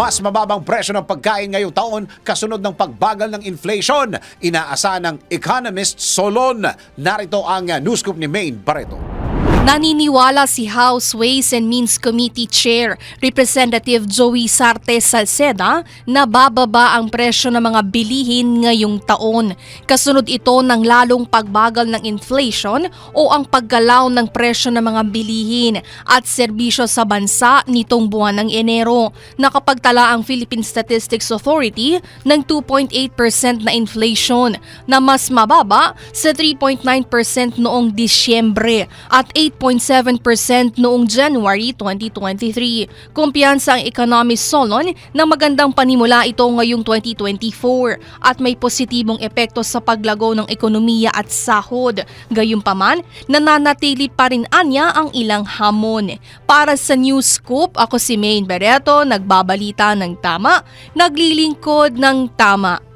mas mababang presyo ng pagkain ngayong taon kasunod ng pagbagal ng inflation. Inaasahan ng economist Solon. Narito ang news scoop ni Maine Barreto. Naniniwala si House Ways and Means Committee Chair Representative Joey Sarte Salceda na bababa ang presyo ng mga bilihin ngayong taon. Kasunod ito ng lalong pagbagal ng inflation o ang paggalaw ng presyo ng mga bilihin at serbisyo sa bansa nitong buwan ng Enero. Nakapagtala ang Philippine Statistics Authority ng 2.8% na inflation na mas mababa sa 3.9% noong Disyembre at 8.7% noong January 2023. Kumpiyansa ang economist Solon na magandang panimula ito ngayong 2024 at may positibong epekto sa paglago ng ekonomiya at sahod. Gayunpaman, nananatili pa rin anya ang ilang hamon. Para sa News Scoop, ako si Maine Bereto, nagbabalita ng tama, naglilingkod ng tama.